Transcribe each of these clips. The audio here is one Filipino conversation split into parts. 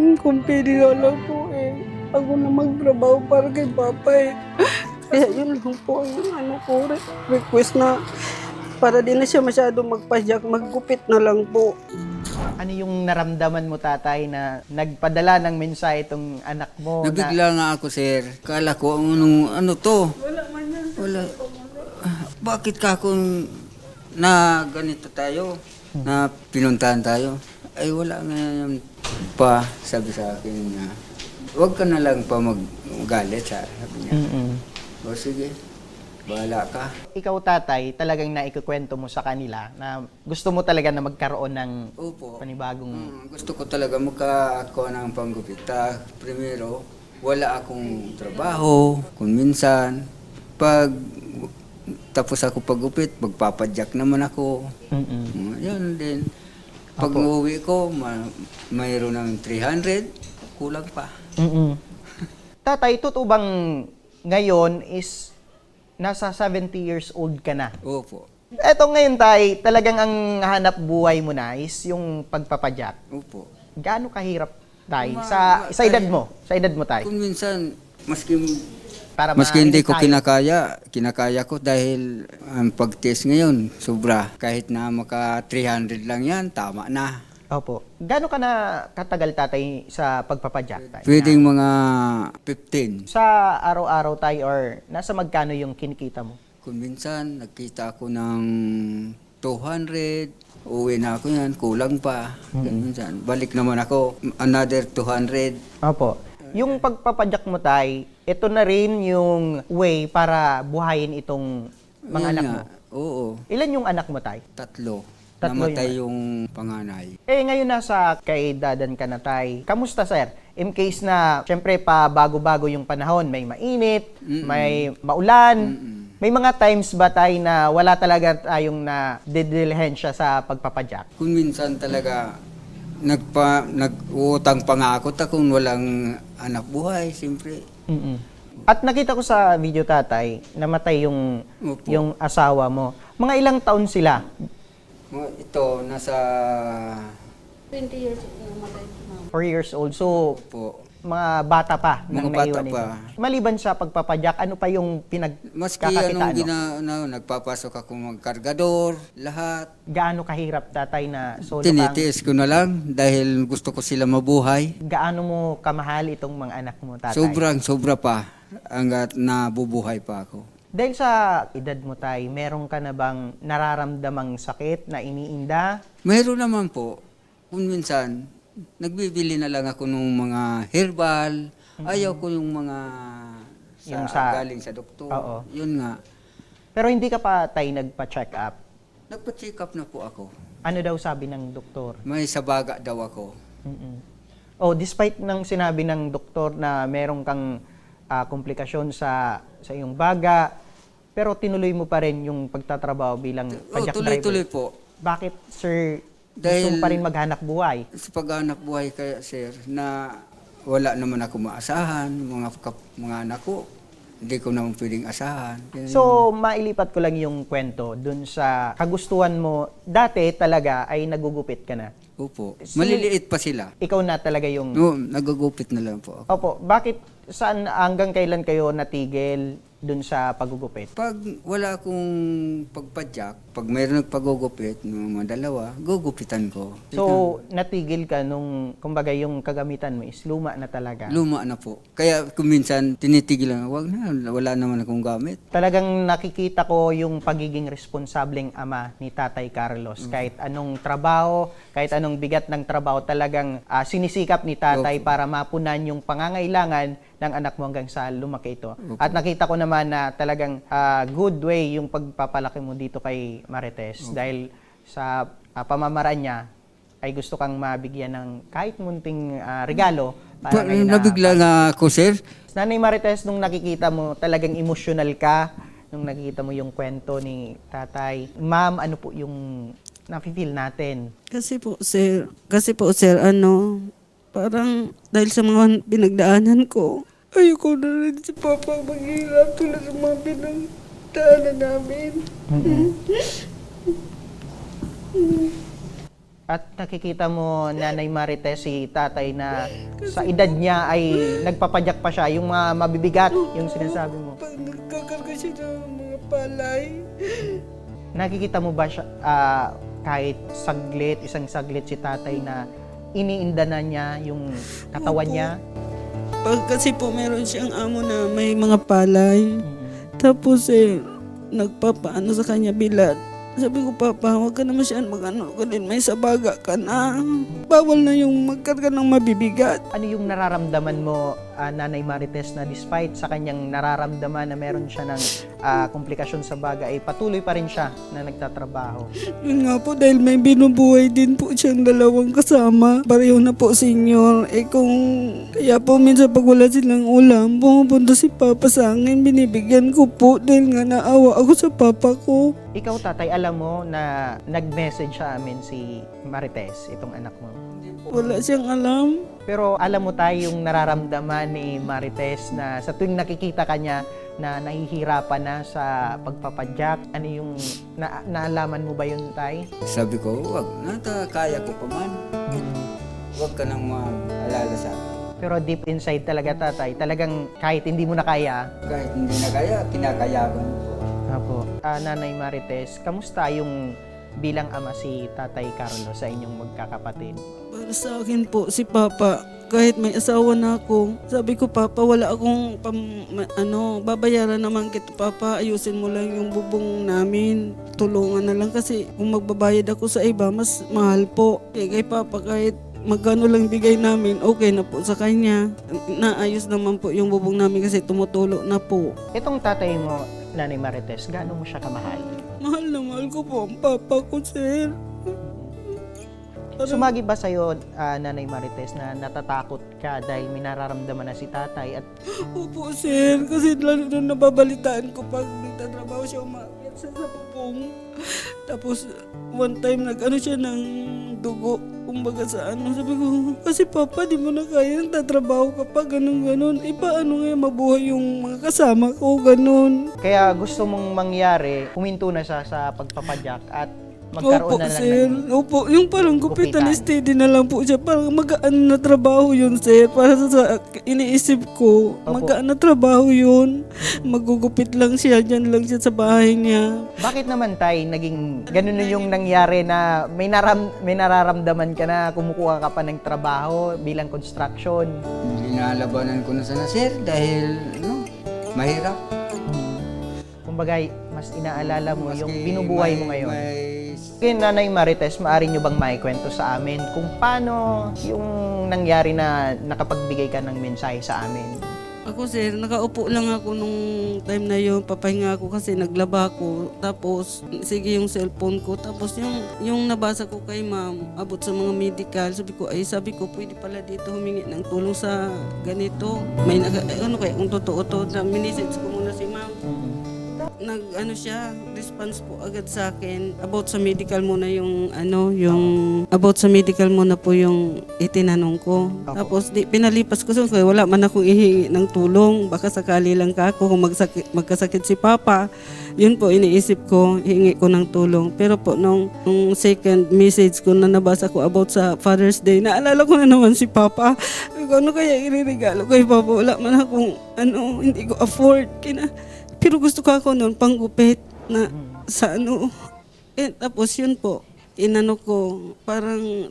Hmm, kung pwede nga lang po eh. Ako na magtrabaho para kay Papa eh. Kaya yun lang po ang ano ko, re- request na para di na siya masyado magpasyak, maggupit na lang po. Ano yung naramdaman mo, tatay, na nagpadala ng mensahe itong anak mo? na, Nabigla nga ako, sir. Kala ko, ano, ano to? Wala man yan. Wala. Ah, bakit ka kung na ganito tayo? Na pinuntahan tayo? Ay, wala nga yan pa. Sabi sa akin na, huwag ka na lang pa magalit, sa sabi niya. Mm-mm. O sige, bahala ka. Ikaw, tatay, talagang naikukwento mo sa kanila na gusto mo talaga na magkaroon ng Opo. panibagong... Mm, gusto ko talaga magkakuha ng panggupita. Primero, wala akong trabaho. Kung minsan, pag tapos ako paggupit, magpapadyak naman ako. Mm-mm. Mm, Yun din. Pag uuwi ko, ma- mayroon ng 300, kulang pa. Mm-mm. Tatay, totoo bang ngayon is nasa 70 years old ka na? Opo. Eto ngayon, tay, talagang ang hanap buhay mo na is yung pagpapadyak. Opo. Gaano kahirap, tay? Ma- Sa, ma- sa edad mo? Sa edad mo, tay? Kung minsan, maski, Para maski hindi ko tayo. kinakaya, kinakaya ko dahil ang pag-test ngayon, sobra. Kahit na maka 300 lang yan, tama na. Opo. Gaano ka na katagal, tatay, sa pagpapadyak, tay? Pwedeng mga 15. Sa araw-araw, tay, or nasa magkano yung kinikita mo? Kung minsan, nagkita ako ng 200, uwi na ako yan, kulang pa. Ganun minsan. Balik naman ako, another 200. Opo. Yung pagpapadyak mo, tay, ito na rin yung way para buhayin itong mga Yun anak nga. mo. Oo, Ilan yung anak mo, tay? tatlo. Tatlo Namatay yung panganay. Eh, ngayon nasa kaedadan ka na, tay. Kamusta, sir? In case na, syempre, pa bago-bago yung panahon, may mainit, may maulan, may mga times ba, tay, na wala talaga tayong na didilihensya sa pagpapadyak? Kung minsan talaga, nagpa, nag-uutang pa nga ako ta kung walang anak buhay, siyempre. mm At nakita ko sa video, tatay, namatay yung, Opo. yung asawa mo. Mga ilang taon sila? Mga Ito, nasa 20 years old namatay si Mama. 4 years old. So, po. Mga bata pa. nang Mga bata naiwan pa. ninyo. Maliban sa pagpapadyak, ano pa yung Maski pinagkakakitaan anong mo? gina, ano, nagpapasok ako magkargador, lahat. Gaano kahirap, tatay, na solo Tinitiis ko na lang dahil gusto ko sila mabuhay. gaano mo kamahal itong mga anak mo, tatay? Sobrang sobra pa hanggat nabubuhay pa ako. Dahil sa edad mo, tay, meron ka na bang nararamdamang sakit na iniinda? Mayroon naman po, kung minsan, nagbibili na lang ako ng mga herbal. Ayaw ko yung mga sa, Yung sa- galing sa doktor. Oo. Yun nga. Pero hindi ka pa, tay, nagpa-check up. Nagpa-check up na po ako. Ano daw sabi ng doktor? May sabaga daw ako. Mm-mm. Oh, despite ng sinabi ng doktor na meron kang ah, komplikasyon sa sa iyong baga, pero tinuloy mo pa rin yung pagtatrabaho bilang Oh, pajak tuloy-tuloy driver. po. Bakit, sir, gusto Dahil- mo pa rin maghanap buhay? Sa paghanap buhay kaya, sir, na wala naman ako maasahan, mga, kap- mga anak ko, hindi ko naman pwedeng asahan. Kaya So, mailipat ko lang yung kwento dun sa kagustuhan mo. Dati talaga ay nagugupit ka na. Opo. Maliliit pa sila. Ikaw na talaga yung... No, nagugupit na lang po ako. Opo, bakit saan hanggang kailan kayo natigil dun sa pagugupit? Pag wala akong pagpadyak, pag mayroon nagpagugupit, ng mga dalawa, gugupitan ko. So, natigil ka nung, kumbaga, yung kagamitan mo is luma na talaga. Luma na po. Kaya kung minsan tinitigil lang, wag na, wala naman akong gamit. Talagang nakikita ko yung pagiging responsableng ama ni Tatay Carlos. Kahit anong trabaho, kahit anong bigat ng trabaho, talagang ah, sinisikap ni Tatay para mapunan yung pangangailangan ng anak mo hanggang sa lumaki ito. At nakita ko naman na talagang ah, good way yung pagpapalaki mo dito kay Marites dahil sa ah, pamamaraan niya ay gusto kang mabigyan ng kahit munting ah, regalo para Pa, na- nabigla nga ako, sir. Nanay Marites, nung nakikita mo, talagang emotional ka nung nakikita mo yung kwento ni tatay. Ma'am, ano po yung nafe-feel natin? Kasi po, sir, kasi po, sir, ano, parang dahil sa mga pinagdaanan ko, ayoko na rin si Papa maghirap tulad sa mga pinagdaanan namin. At nakikita mo, Nanay Marites, si tatay na sa edad niya ay nagpapadyak pa siya. Yung mga mabibigat, yung sinasabi mo. Pag nagkakarga siya ng mga palay, Nakikita mo ba siya, ah, kahit saglit, isang saglit si tatay na iniinda na niya yung katawan Opo. niya? pag kasi po meron siyang amo na may mga palay, tapos eh, nagpapaano sa kanya bilat. Sabi ko, Papa, huwag ka naman siya mag-ano ka din, may sabaga ka na. Bawal na yung magkarga ng mabibigat. Ano yung nararamdaman mo, ah, Nanay Marites, na despite sa kanyang nararamdaman na meron siya ng ah, komplikasyon sa baga, ay patuloy pa rin siya na nagtatrabaho? Yun nga po, dahil may binubuhay din po siyang dalawang kasama. Pareho na po senior. Eh kung, kaya po minsan pag wala silang ulam, pumupunta si Papa sa akin, binibigyan ko po dahil nga naawa ako sa Papa ko. Ikaw, tatay, alam mo na nag-message sa amin si Marites, itong anak mo. Wala siyang alam. Pero alam mo tayo yung nararamdaman ni Marites na sa tuwing nakikita ka niya na nahihirapan na sa pagpapadyak, ano yung na, naalaman mo ba yun, tay? Sabi ko, wag, nata, kaya ko pa man. Huwag ka nang maalala sa akin. Pero deep inside talaga, tatay, talagang kahit hindi mo na kaya, Kahit hindi na kaya, kinakayaban ko. Apo. Ah, Nanay Marites, kamusta yung bilang ama si Tatay Carlos sa inyong magkakapatid? Para sa akin po, si Papa, kahit may asawa na ako, sabi ko, Papa, wala akong pam, ano, babayaran naman kita, Papa, ayusin mo lang yung bubong namin. Tulungan na lang kasi kung magbabayad ako sa iba, mas mahal po. Eh, kay Papa, kahit magkano lang bigay namin, okay na po sa kanya. Naayos naman po yung bubong namin kasi tumutulo na po. Itong tatay mo, Nanay Marites, gaano mo siya kamahal? Mahal na mahal ko po ang Papa ko, sir. Sumagi ba sa'yo, ah, Nanay Marites, na natatakot ka dahil may nararamdaman na si tatay at Opo, sir. Kasi lalo nung nababalitaan ko pag nagtatrabaho siya, umakyat siya sa bubong. Tapos, one time, nag-ano siya ng dugo. Kumbaga sa ano, sabi ko, kasi papa, di mo na kaya, nagtatrabaho ka pa, ganun, ganun. Eh, paano nga mabuhay yung mga kasama ko, ganun. kaya gusto mong mangyari, huminto na siya sa pagpapadyak at magkaroon Opo, na lang sir. ng... Opo, yung parang gupitan, Gupitan. steady na lang po siya. Parang magaan na trabaho yun, sir. Para sa, sa iniisip ko, Opo. magaan na trabaho yun. Magugupit lang siya, dyan lang siya sa bahay niya. Bakit naman tay naging ganun na yung nangyari na may naram may nararamdaman ka na kumukuha ka pa ng trabaho bilang construction? Linalabanan ko na sana, sir, dahil, ano, mahirap. Kumbaga, mas inaalala mo yung Maski binubuhay mo may- ngayon. may- Kaya Nanay Marites, maaari nyo bang maikwento sa amin kung paano yung nangyari na nakapagbigay ka ng mensahe sa amin? Ako sir, nakaupo lang ako nung time na yun, papahinga ako kasi naglaba ako. Tapos, sige yung cellphone ko. Tapos yung, yung nabasa ko kay ma'am, abot sa mga medical, sabi ko, ay sabi ko, pwede pala dito humingi ng tulong sa ganito. May nag, ay, ano kaya kung totoo to, na minisage ko ano siya, response po agad sa akin about sa medical muna yung ano, yung about sa medical muna po yung itinanong ko. Tapos di pinalipas ko sa kaya wala man akong ihingi ng tulong, baka sakali lang ka ako kung magsakit, magkasakit si papa. Yun po iniisip ko, hingi ko ng tulong. Pero po nung, nung second message ko na nabasa ko about sa Father's Day, naalala ko na naman si papa. Ano kaya iririgalo kay papa? Wala man akong ano, hindi ko afford. Kina, pero gusto ko ako noon panggupit na sa ano. Eh, tapos yun po, inano ko, parang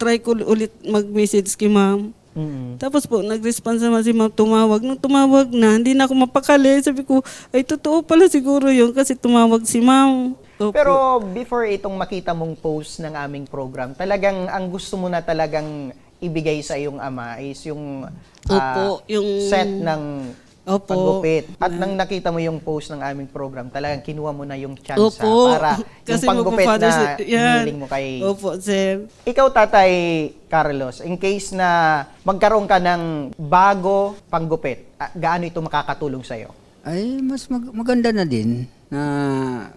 try ko ulit mag-message kay ma'am. Mm. Tapos po, nag-response naman si ma'am, tumawag. Nung tumawag na, hindi na ako mapakali. Sabi ko, ay totoo pala siguro yun kasi tumawag si ma'am. Opo. Pero before itong makita mong post ng aming program, talagang ang gusto mo na talagang ibigay sa iyong ama is yung ah, Opo, yung- set ng Opo. paggupit. At nang nakita mo yung post ng aming program, talagang kinuha mo na yung chance Opo. para yung panggupit na hiniling mo kay Opo, sir. Ikaw, Tatay Carlos, in case na magkaroon ka ng bago panggupit, ah, gaano ito makakatulong sa'yo? Ay, mas mag- maganda na din na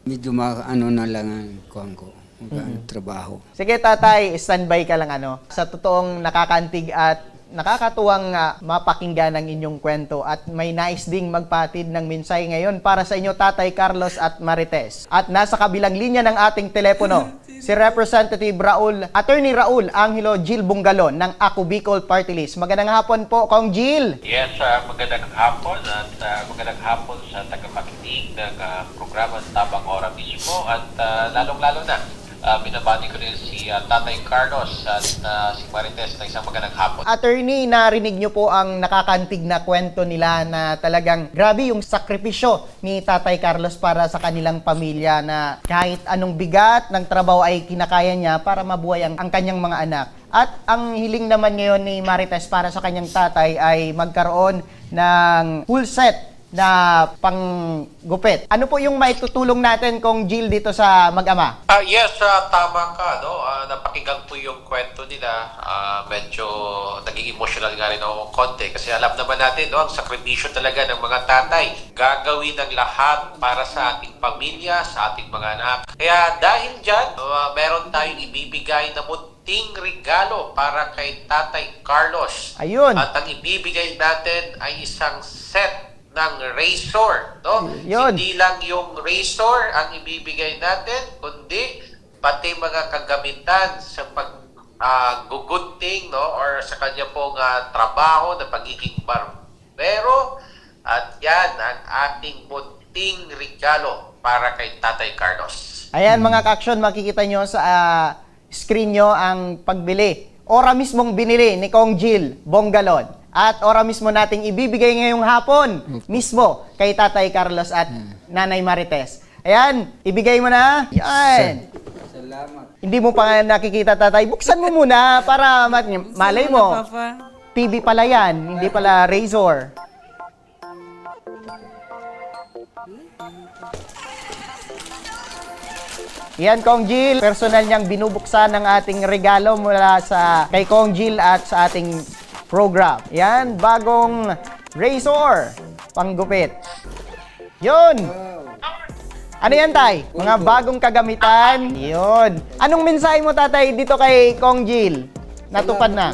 medyo ma- ano na lang ang kuhan ko, mag- trabaho. Sige, Tatay, standby ka lang ano. Sa totoong nakakantig at nakakatuwang ah, mapakinggan ang inyong kwento at may nais ding magpatid ng minsay ngayon para sa inyo Tatay Carlos at Marites. At nasa kabilang linya ng ating telepono, si Representative Raul, Attorney Raul Angelo Gil Bungalon ng Ako Bicol Party List. Magandang hapon po, Kong Gil. Yes, uh, magandang hapon at uh, magandang hapon sa tagapakinig ng uh, programa Tabang Ora mismo at uh, lalong-lalo na uh, binabati ko rin si uh, Tatay Carlos at uh, si Marites na isang magandang hapon. Attorney, narinig nyo po ang nakakantig na kwento nila na talagang grabe yung sakripisyo ni Tatay Carlos para sa kanilang pamilya na kahit anong bigat ng trabaho ay kinakaya niya para mabuhay ang, ang kanyang mga anak. At ang hiling naman ngayon ni Marites para sa kanyang tatay ay magkaroon ng full set na panggupit. Ano po yung maitutulong natin kung Jill dito sa mag-ama? Ah, yes, ah, tama ka. No? Ah, napakinggan ko yung kwento nila. Ah, medyo naging emotional nga rin ako konti kasi alam naman natin no, ang sakripisyo talaga ng mga tatay. Gagawin ang lahat para sa ating pamilya, sa ating mga anak. Kaya dahil dyan, ah, meron tayong ibibigay na munting regalo para kay Tatay Carlos. Ayun. At ang ibibigay natin ay isang set ng razor, no? Yun. Hindi lang yung razor ang ibibigay natin, kundi pati mga kagamitan sa pag ah, gugunting, no? Or sa kanya pong ah, trabaho na pagiging barbero. At yan ang ating munting regalo para kay Tatay Carlos. Ayan mga kaksyon, makikita nyo sa ah, screen nyo ang pagbili. Ora mismong binili ni Kong Jill Bonggalon. At ora mismo nating ibibigay ngayong hapon mismo kay Tatay Carlos at Nanay Marites. Ayan, ibigay mo na. Yan. Salamat. Hindi mo pa nga nakikita tatay. Buksan mo muna para mat- malay mo. Papa. TV pala yan, hindi pala Razor. Yan, Kong Jill. Personal niyang binubuksan ng ating regalo mula sa kay Kong Jill at sa ating program. Yan, bagong Razor. Panggupit. Yun. Ano yan, Tay? Mga bagong kagamitan. Yun. Anong mensahe mo, Tatay, dito kay Kong Jill? Natupad na.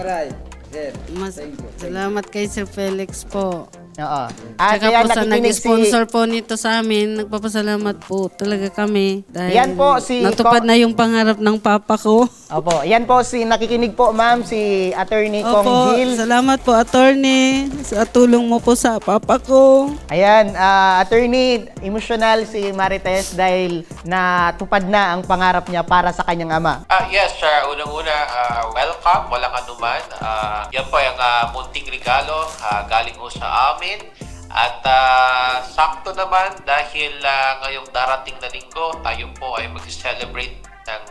Mas, salamat kay Sir Felix po. Oo. At Tsaka ayan, po sa nag-sponsor po nito sa amin, nagpapasalamat po talaga kami. Dahil Yan po si natupad na yung pangarap ng papa ko. Opo, yan po si nakikinig po ma'am, si Attorney Kong Opo, salamat po attorney sa tulong mo po sa papa ko. Ayan, ah, Attorney, emotional si Marites dahil natupad na ang pangarap niya para sa kanyang ama. Ah, yes, sir. Unang-una, ah, welcome. Walang anuman. Ah, yan po ang ah, munting regalo ah, galing ho sa amin. At ah, sakto naman dahil ah, ngayong darating na linggo, tayo po ay mag-celebrate ng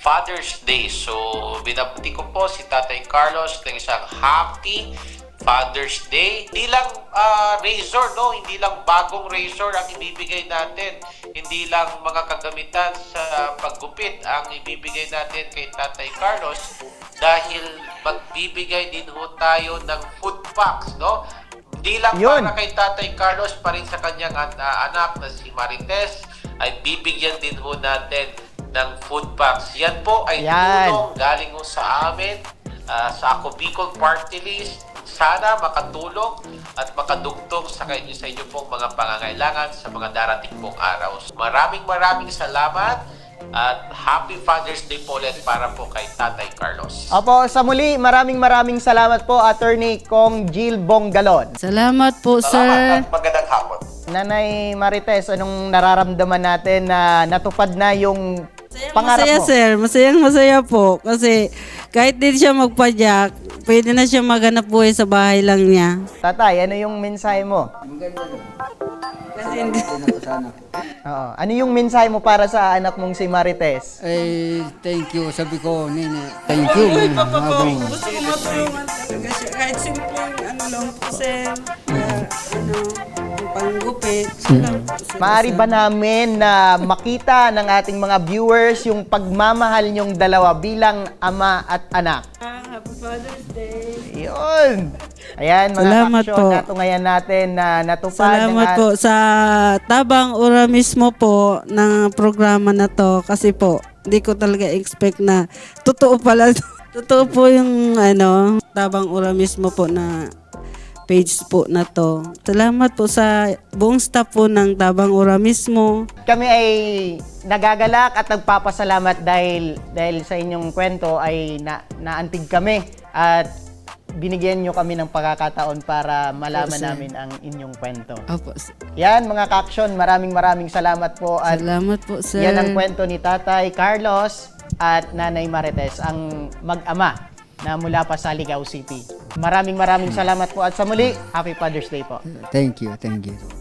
Father's Day. So, binabati ko po si Tatay Carlos ng isang happy Father's Day. Hindi lang ah, razor, no? Hindi lang bagong razor ang ibibigay natin. Hindi lang mga kagamitan sa paggupit ang ibibigay natin kay Tatay Carlos dahil magbibigay din ho tayo ng food packs, no? Hindi lang Yun. para kay Tatay Carlos pa rin sa kanyang an- ah, anak na si Marites ay bibigyan din ho natin ng food packs. Yan po ay Yan. tulong galing ho sa amin ah, sa Ako Bicol Party List. Sana makatulong at makadugtong sa kayo sa inyo pong mga pangangailangan sa mga darating pong araw. Maraming maraming salamat at Happy Father's Day po ulit para po kay Tatay Carlos. Opo, sa muli, maraming maraming salamat po Attorney Kong Jill Bonggalon. Salamat po Salamat sir. at magandang hapon. Nanay Marites, anong nararamdaman natin na natupad na yung pangarap Masaya mo? sir, masayang masaya po. Kasi kahit din siya magpadyak, pwede na siya maghanap buhay sa bahay lang niya. Tatay, ano yung mensahe mo? Kasi hindi. Oo. Ano yung mensahe mo para sa anak mong si Marites? Ay, thank you. Sabi ko, nene, thank you. Habang Gusto ko matulungan talaga siya. Kahit simpleng ano lang po, sir. Uh, ano, panggupit. Sir. Maari ba namin na makita ng ating mga viewers yung pagmamahal niyong dalawa bilang ama at anak? Ah, Happy Father's Day. Yun! Ayan, mga Salamat kaksyon, po. natungayan natin na natupad Salamat ng po sa tabang ura mismo po ng programa na to. Kasi po, hindi ko talaga expect na totoo pala Totoo po yung ano, Tabang Ura mismo po na page po na to. Salamat po sa buong staff po ng Tabang Ura mismo. Kami ay nagagalak at nagpapasalamat dahil dahil sa inyong kwento ay na, naantig kami at binigyan nyo kami ng pagkakataon para malaman sir. namin ang inyong kwento. Opo, sir. Yan mga kaksyon, maraming maraming salamat po at Salamat po, sir. yan ang kwento ni Tatay Carlos at Nanay Marites, ang mag-ama na mula pa sa Ligao City. Maraming maraming salamat po at sa muli, Happy Father's Day po. Thank you, thank you.